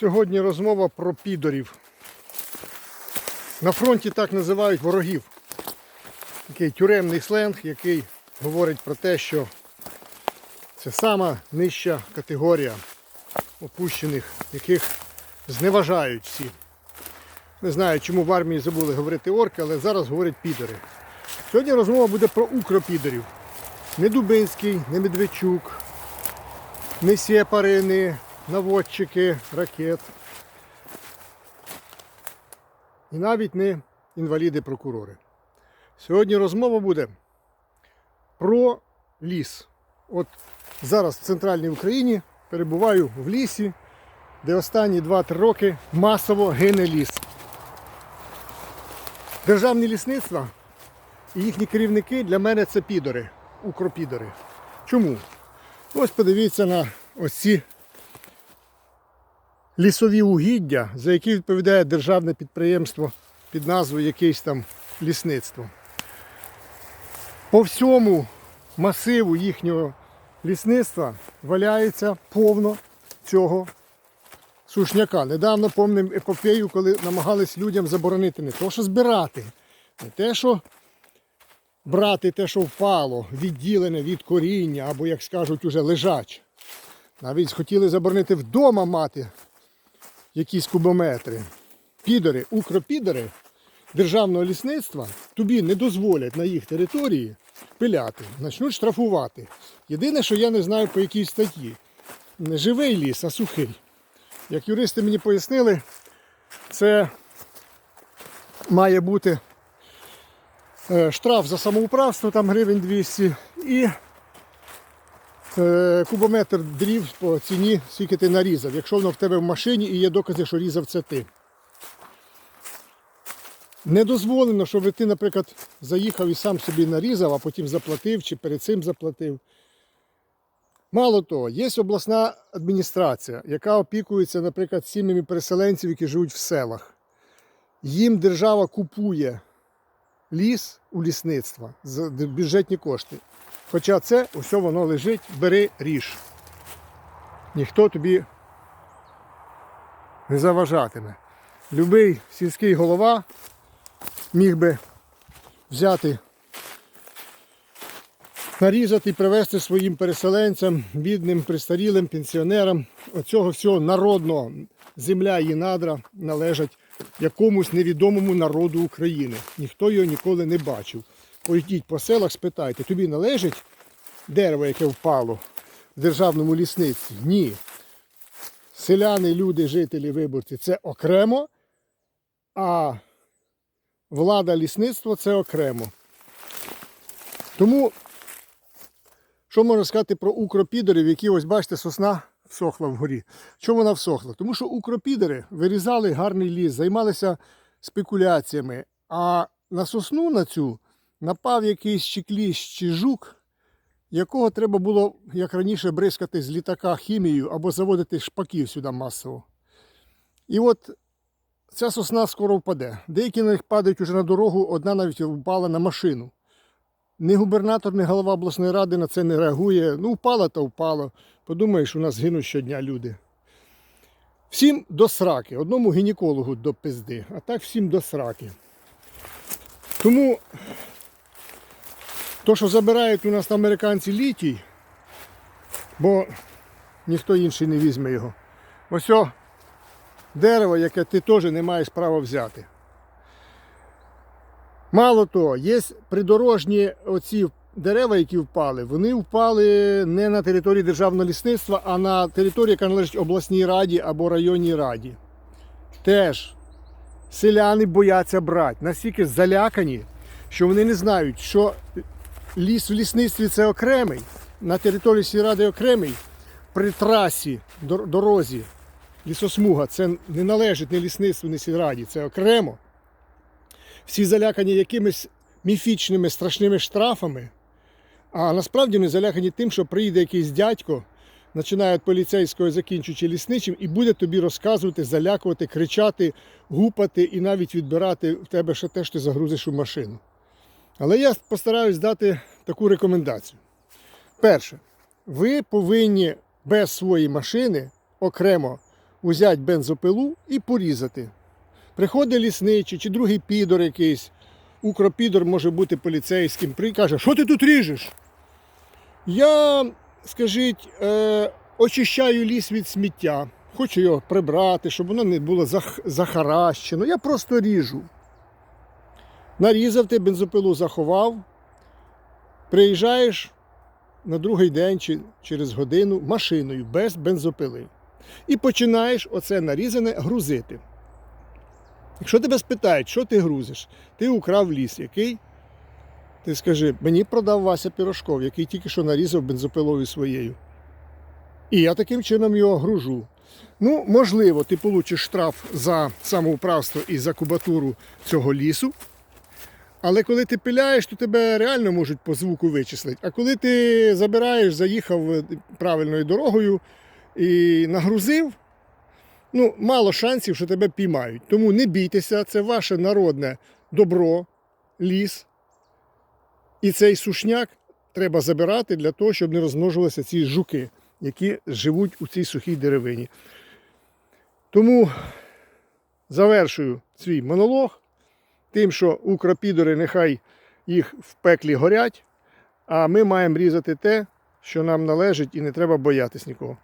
Сьогодні розмова про підорів. На фронті так називають ворогів. Такий тюремний сленг, який говорить про те, що це сама нижча категорія опущених, яких зневажають всі. Не знаю, чому в армії забули говорити орки, але зараз говорять підори. Сьогодні розмова буде про укропідорів. Не Дубинський, не Медведчук, не сєпари, не наводчики ракет. І навіть не інваліди-прокурори. Сьогодні розмова буде про ліс. От зараз в центральній Україні перебуваю в лісі, де останні 2-3 роки масово гине ліс. Державні лісництва і їхні керівники для мене це підори, укропідори. Чому? Ось подивіться на ось ці лісові угіддя, за які відповідає державне підприємство під назвою якесь там лісництво. По всьому масиву їхнього лісництва валяється повно цього сушняка. Недавно помним епопею, коли намагались людям заборонити не то, що збирати, не те, що брати те, що впало, відділене від коріння, або, як скажуть, уже лежач. Навіть хотіли заборонити вдома мати якісь кубометри. Підори, укропідори державного лісництва тобі не дозволять на їх території пиляти, почнуть штрафувати. Єдине, що я не знаю по якій статті. Не живий ліс, а сухий. Як юристи мені пояснили, це має бути е, штраф за самоуправство, там гривень 200, і кубометр дрів по ціні, скільки ти нарізав, якщо воно в тебе в машині і є докази, що різав це ти. Не дозволено, щоб ти, наприклад, заїхав і сам собі нарізав, а потім заплатив чи перед цим заплатив. Мало того, є обласна адміністрація, яка опікується, наприклад, сім'ями переселенців, які живуть в селах. Їм держава купує ліс у лісництва за бюджетні кошти. Хоча це усе воно лежить, бери ріж. Ніхто тобі не заважатиме. Любий сільський голова міг би взяти, нарізати і привезти своїм переселенцям, бідним, престарілим, пенсіонерам. Оцього всього народного земля і надра належать якомусь невідомому народу України. Ніхто його ніколи не бачив. Пойдіть по селах, спитайте, тобі належить дерево, яке впало в державному лісництві? Ні. Селяни, люди, жителі, виборці це окремо, а влада лісництва це окремо. Тому, що можна сказати про укропідорів, які ось бачите, сосна всохла вгорі. Чому вона всохла? Тому що укропідери вирізали гарний ліс, займалися спекуляціями, а на сосну на цю напав якийсь чи кліщ чи жук, якого треба було, як раніше, бризкати з літака хімією або заводити шпаків сюди масово. І от ця сосна скоро впаде. Деякі на них падають уже на дорогу, одна навіть впала на машину. Ні губернатор, ні голова обласної ради на це не реагує. Ну, впала то впало. Подумаєш, у нас гинуть щодня люди. Всім до сраки. Одному гінекологу до пизди, а так всім до сраки. Тому то, що забирають у нас американці літій, бо ніхто інший не візьме його. Ось о, дерево, яке ти теж не маєш права взяти. Мало того, є придорожні оці дерева, які впали, вони впали не на території державного лісництва, а на території, яка належить обласній раді або районній раді. Теж селяни бояться брати, настільки залякані, що вони не знають, що ліс в лісництві це окремий, на території сільради окремий, при трасі, дорозі, лісосмуга, це не належить ні лісництву, ні сільраді, це окремо. Всі залякані якимись міфічними страшними штрафами, а насправді вони залякані тим, що приїде якийсь дядько, починає від поліцейського, закінчуючи лісничим, і буде тобі розказувати, залякувати, кричати, гупати і навіть відбирати в тебе ще те, що ти загрузиш у машину. Але я постараюсь дати таку рекомендацію. Перше, ви повинні без своєї машини окремо узяти бензопилу і порізати. Приходить лісничий чи другий підор якийсь, укропідор може бути поліцейським, каже, що ти тут ріжеш? Я, скажіть, е, очищаю ліс від сміття, хочу його прибрати, щоб воно не було зах- захаращено. Я просто ріжу. Нарізав ти бензопилу, заховав, приїжджаєш на другий день чи через годину машиною без бензопили. І починаєш оце нарізане грузити. Якщо тебе спитають, що ти грузиш, ти украв ліс, який? Ти скажи, мені продав Вася Пірожков, який тільки що нарізав бензопилою своєю. І я таким чином його гружу. Ну, можливо, ти получиш штраф за самоуправство і за кубатуру цього лісу. Але коли ти пиляєш, то тебе реально можуть по звуку вичислити. А коли ти забираєш, заїхав е, правильною дорогою і нагрузив, ну, мало шансів, що тебе піймають. Тому не бійтеся, це ваше народне добро, ліс. І цей сушняк треба забирати для того, щоб не розмножувалися ці жуки, які живуть у цій сухій деревині. Тому завершую свій монолог тим, що укропідори нехай їх в пеклі горять, а ми маємо різати те, що нам належить, і не треба боятись нікого.